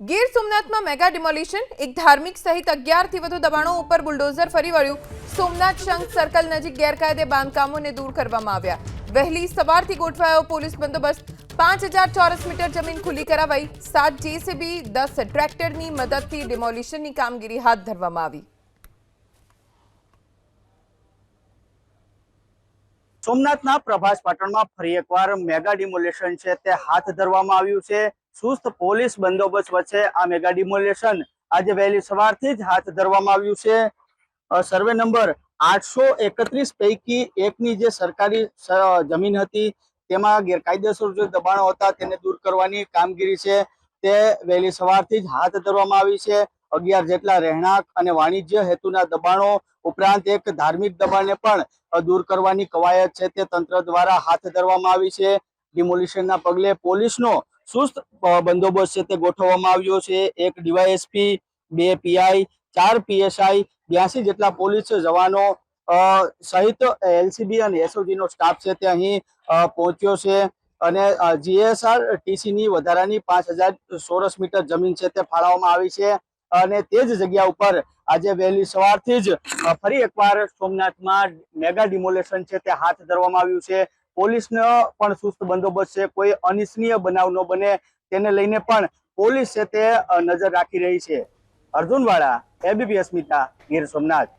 ગીર સોમનાથમાં mega demolition, એક ધાર્મિક સહિત અગિયારથી વધુ દબાણો ઉપર બુલડોઝર ફરી વળ્યું. સોમનાથ શંખ સર્કલ નજીક ગેરકાયદે બાંધકામોને દૂર કરવામાં આવ્યા. વહેલી સવારથી ગોઠવાયો પોલીસ બંદોબસ્ત. પાંચ હજાર ચોરસ મીટર જમીન ખુલ્લી કરાવાઈ. સાત જેસીબી, દસ ટ્રેક્ટરની મદદથી ડિમોલિશનની કામગીરી હાથ ધરવામાં આવી. સોમનાથના પ્રભાસ પાટણમાં ફરી એકવાર મેગા ડિમોલેશન છે તે હાથ ધરવામાં આવ્યું છે. સુસ્ત પોલીસ બંદોબસ્ત વચ્ચે આ મેગા ડિમોલેશન આજે વહેલી સવારથી જ હાથ ધરવામાં આવ્યું છે. સર્વે નંબર આઠસો એકત્રીસ પૈકી એકની જે સરકારી જમીન હતી તેમાં ગેરકાયદેસર જે દબાણો હતા તેને દૂર કરવાની કામગીરી છે. તે વહેલી સવારથી જ હાથ ધરવામાં આવી છે. અગિયાર જેટલા રહેણાંક અને વાણિજ્ય હેતુના દબાણો ઉપરાંત એક ધાર્મિક દબાણને પણ દૂર કરવાની કવાયત છે તે તંત્ર દ્વારા હાથ ધરવામાં આવી છે. ડિમોલિશનના પગલે પોલીસનો સુસ્ત બંદોબસ્ત છે તે ગોઠવવામાં આવ્યો છે. એક ડીવાયએસપી, બે પીઆઈ, ચાર પીએસઆઈ, બ્યાસી જેટલા પોલીસ જવાનો સહિત એલસીબી અને એસઓજી નો સ્ટાફ છે તે અહીં પહોંચ્યો છે. અને જીએસઆર ટીસી ની વધારાની પાંચ હજાર ચોરસ મીટર જમીન છે તે ફાળવવામાં આવી છે. અને તે જ જગ્યા ઉપર આજે વહેલી સવારથી જ ફરી એકવાર સોમનાથમાં મેગા ડિમોલેશન છે તે હાથ ધરવામાં આવ્યું છે. પોલીસનો પણ સુસ્ત બંદોબસ્ત છે. કોઈ અનિચ્છનીય બનાવ ન બને તેને લઈને પણ પોલીસ છે તે નજર રાખી રહી છે. અર્જુનવાળા, એબીપી અસ્મિતા, ગીર સોમનાથ.